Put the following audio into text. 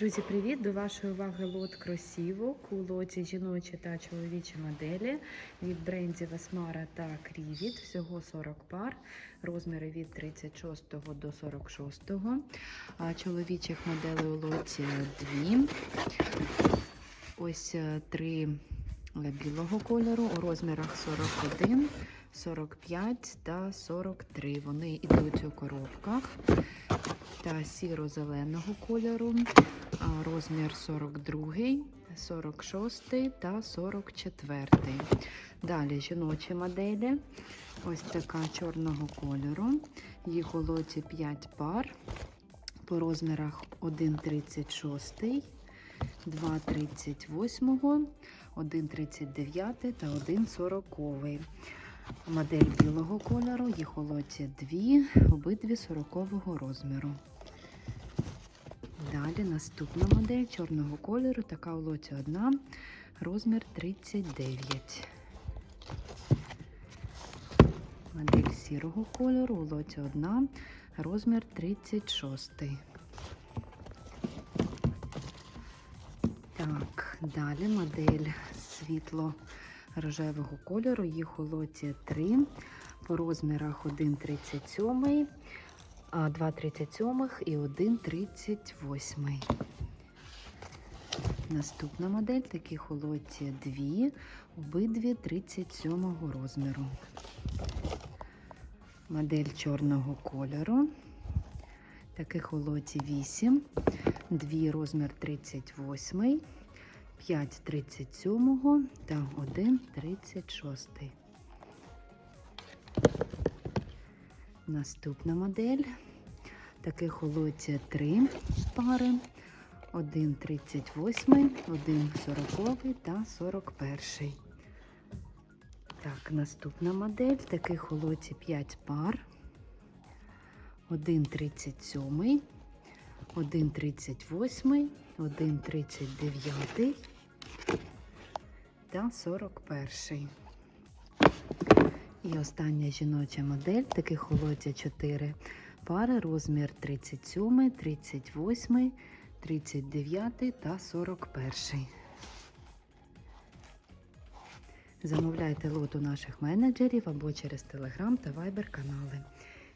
Друзі, привіт! До вашої уваги лот кросівок у лоті жіночі та чоловічі моделі від брендів Асмара та Крівіт. Всього 40 пар, розміри від 36 до 46. А чоловічих моделей у лоті дві. Ось е, три білого кольору у розмірах 41, 45 та 43. Вони йдуть у коробках та сіро-зеленого кольору, розмір 42, 46 та 44. Далі жіночі моделі. Ось така чорного кольору. Їх у лоті 5 пар. По розмірах 1,36, 2,38, 1,39 та 1,40. Модель білого кольору, їх лоті дві, обидві 40 розміру. Далі наступна модель чорного кольору, така у лоті одна, розмір 39. Модель сірого кольору, у лоті одна, розмір 36. Так, далі модель світло рожевого кольору, їх у лоті 3, по розмірах 1,37, 2,37 і 1,38. Наступна модель таких у лоті 2, обидві 37 розміру. Модель чорного кольору. Таких у лоті 8, 2 розмір 38, 5 37 та 1 36. Наступна модель. Таких у лоті 3 пари. 1 38, 1 40 та 41. Так, наступна модель. Таких у лоті 5 пар. 1 37, 1 38, 1 39 та 41. І остання жіноча модель, таких у 4 пари, розмір 37, 38, 39 та 41. Замовляйте лот у наших менеджерів або через Telegram та Viber канали.